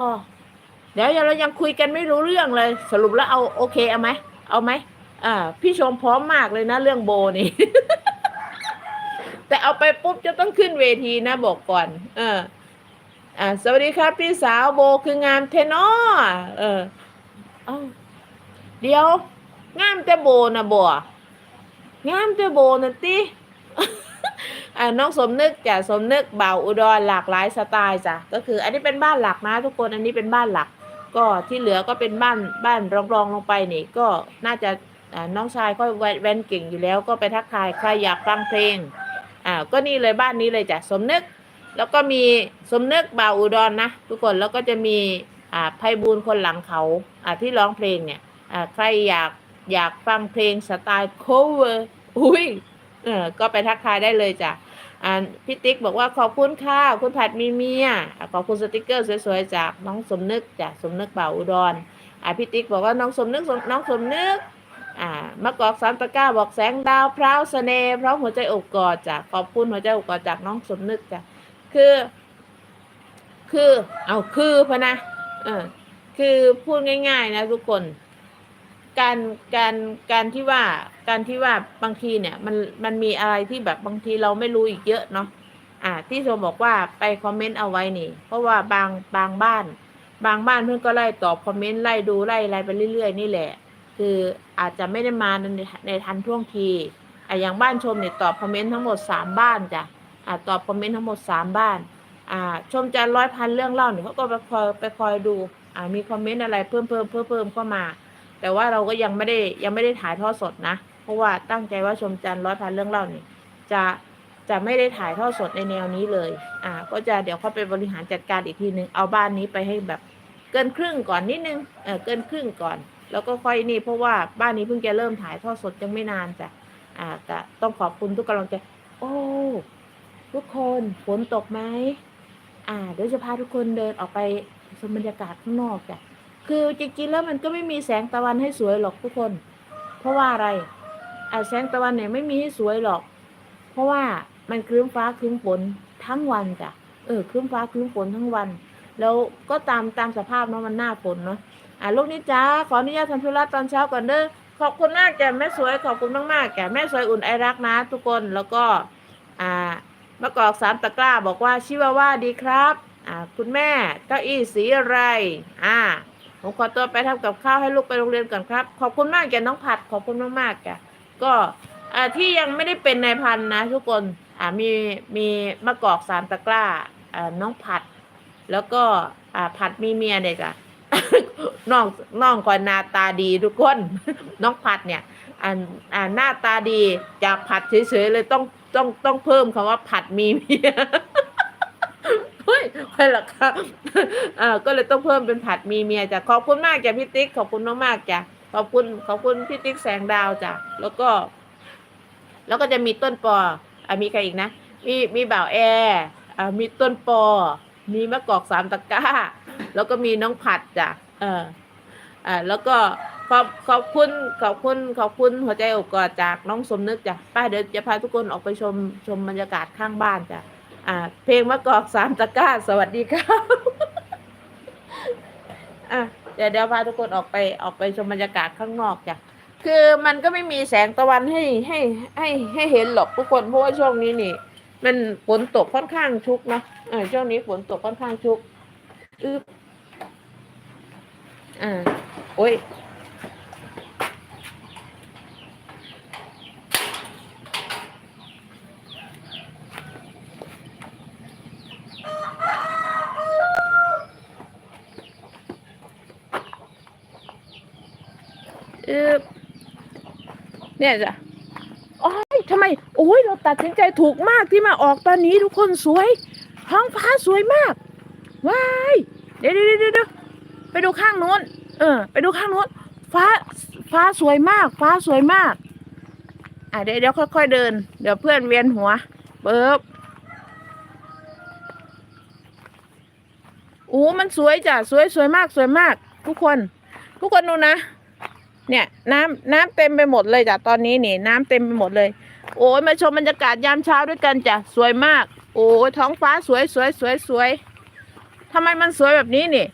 อ๋อเดี๋ยวเรายังคุยกันไม่รู้เรื่องเลย สรุปแล้วเอาโอเคเอาไหมเอาไหมอ่า พี่ชมพร้อมมากเลยนะเรื่องโบนี่ แต่เอาไปปุ๊บจะต้องขึ้นเวทีนะบอกก่อน เออ อ่า สวัสดีครับพี่สาวโบคืองามเทนอเออเอาเดี๋ยว งามแต่โบนะบัวงามแต่โบนะติ อ่าน้องสมนึกจ้ะสมนึกเบาอุดรหลากหลายสไตล์จ้ะก็คือ อันนี้เป็นบ้านหลักนะทุกคนอันนี้เป็นบ้านหลัก ก็ที่เหลือก็เป็นบ้านบ้านรองรองลงไปนี่ก็น่าจะอ่าน้องชายก็แวนแวนเก่งอยู่แล้ว ก็ไปทักทายใครอยากฟังเพลงอ่าก็นี่เลยบ้านนี้เลยจ้ะสมนึก แล้วก็มีสมนึกเบาอุดรนะทุกคนแล้วก็จะมีอ่าไพบูลย์คนหลังเขาอ่าที่ร้องเพลงเนี่ยอ่าใครอยากอยากฟังเพลงสไตล์ cover อุ้ยเออก็ไปทักทายได้เลยจ้ะ อ่าพี่ติ๊กบอกว่าขอบคุณค่ะคุณผัดมีเมียขอบคุณสติกเกอร์สวยๆจากน้องสมนึกจ้ะสมนึกบ่าอุดรอ่าพี่ติ๊กบอกว่าน้องสมนึกน้องสมนึกอ่ามะกอกสามตะกร้าบอกแสงดาวพร้าวเสน่ห์พร้อมหัวใจอกกอดจ้ะขอบคุณหัวใจอกกอดจากน้องสมนึกจ้ะคือ คือเอาคือพะนะเออคือพูดง่าย ๆ นะทุกคน การการการที่ว่าการที่ว่าบางทีเนี่ย มันมันมีอะไรที่แบบบางทีเราไม่รู้อีกเยอะเนาะอ่า ที่โซบอกว่าไปคอมเมนต์เอาไว้นี่ เพราะว่าบางบางบ้าน บางบ้านเพื่อนก็ไล่ตอบคอมเมนต์ไล่ดูไล่อะไรไปเรื่อยๆ นี่แหละ คืออาจจะไม่ได้มาในในทันท่วงทีอะอย่างบ้านชมเนี่ยตอบคอมเมนต์ทั้งหมดสามบ้านจ้ะอ่าตอบคอมเมนต์ทั้งหมดสามบ้าน อ่า ชมจันร้อยพันเรื่องเล่าเนี่ยเขาก็ไปคอยไปคอยดู อ่ามีคอมเมนต์อะไรเพิ่มเพิ่มเพิ่มเพิ่มเข้ามา แต่ว่าเราก็ยังไม่ได้ยังไม่ได้ถ่ายทอดสดนะ เพราะว่าตั้งใจว่าชมจันร้อยพันเรื่องเล่าเนี่ยจะจะไม่ได้ถ่ายทอดสดในแนวนี้เลย อ่า ก็จะเดี๋ยวเขาไปบริหารจัดการอีกทีหนึ่งเอาบ้านนี้ไปให้แบบเกินครึ่งก่อนนิดนึง เออเกินครึ่งก่อน แล้วก็ค่อยนี่ เพราะว่าบ้านนี้เพิ่งจะเริ่มถ่ายทอดสดยังไม่นานจ้ะ อ่าแต่ต้องขอบคุณทุกกำลังใจ โอ้ ทุกคนฝนตกไหม อ่า เดี๋ยวจะพาทุกคนเดินออกไปชมบรรยากาศข้างนอกจ้ะ คือจริงๆแล้วมันก็ไม่มีแสงตะวันให้สวยหรอกทุกคน เพราะว่าอะไรอแสงตะวันเนี่ยไม่มีให้สวยหรอก เพราะว่ามันครึ้มฟ้าครึ้มฝนทั้งวันจ้ะ เออครึ้มฟ้าครึ้มฝนทั้งวัน แล้วก็ตามตามสภาพเนาะมันหน้าฝนเนาะ อ่าลูกนี้จ้าขออนุญาตทำธุระตอนเช้าก่อนเด้อ ขอบคุณมากแกแม่สวยขอบคุณมากๆแกแม่สวยอุ่นไอรักนะ ทุกคน แล้วก็ อ่ามะกอกสามตะกร้าบอกว่าชิวาว่าดีครับ อ่าคุณแม่เก้าอี้สีอะไร อ่า ผมขอตัวไปทำกับข้าวให้ลูกไปโรงเรียนก่อนครับ ขอบคุณมากแกน้องผัดขอบคุณมากๆแกก็ที่ยังไม่ได้เป็นนายพันนะ ทุกคนมีมีมะกอกสามตะกร้าน้องผัด แล้วก็ผัดมีเมียเด็กอะน้องน้องก่อนหน้าตาดีทุกคน น้องผัดเนี่ยหน้าตาดีจากผัดเฉยๆเลยต้องต้องต้องเพิ่มคำว่าผัดมีเมีย เฮ้ยใครล่ะครับอ่าก็เลยต้องเพิ่มเป็นผัดมีเมียจ้ะขอบคุณมากจ้ะพี่ติ๊กขอบคุณมากๆจ้ะขอบคุณขอบคุณพี่ติ๊กแสงดาวจ้ะแล้วก็ แล้วก็จะมีต้นปออ่ามีใครอีกนะมีมีบ่าวแอร์อ่ามีต้นปอ มีมะกอกสามตะกร้า แล้วก็มีน้องผัดจ้ะเอออ่าแล้วก็ขอบขอบคุณขอบคุณขอบคุณหัวใจอกกอดจากน้องสมนึกจ้ะป้าเดี๋ยวจะพาทุกคนออกไปชมชมบรรยากาศข้างบ้านจ้ะ อ่า เพลงมะกอกสามตะกร้า สวัสดีครับอะเดี๋ยวเดี๋ยวพาทุกคนออกไปออกไปชมบรรยากาศข้างนอกจ้ะคือมันก็ไม่มีแสงตะวันให้ให้ให้ให้เห็นหรอกทุกคนเพราะว่าช่วงนี้นี่ มันฝนตกค่อนข้างชุกนะเออช่วงนี้ฝนตกค่อนข้างชุกอึบอ่าโอ้ย อึบเนี่ยจ้ะโอ้ยทำไม โอ้ยเราตัดสินใจถูกมากที่มาออกตอนนี้ทุกคนสวย ท้องฟ้าสวยมาก ว้ายเดี๋ยวเดี๋ยวเดี๋ยวเดี๋ยวไปดูข้างโน้น เออ ไปดูข้างโน้น ฟ้า ฟ้าสวยมาก ฟ้าสวยมาก อะเดี๋ยวเดี๋ยวค่อยๆเดิน เดี๋ยวเพื่อนเวียนหัว เบิบโอ้มันสวยจ้ะ สวยสวยมาก สวยมาก ทุกคน ทุกคนดูนะ เนี่ย น้ำน้ำเต็มไปหมดเลยจ้ะตอนนี้นี่ น้ำเต็มไปหมดเลย โอ้ยมาชมบรรยากาศยามเช้าด้วยกันจ้ะสวยมาก โอ้ยท้องฟ้าสวยสวยสวยสวยทำไมมันสวยแบบนี้นี่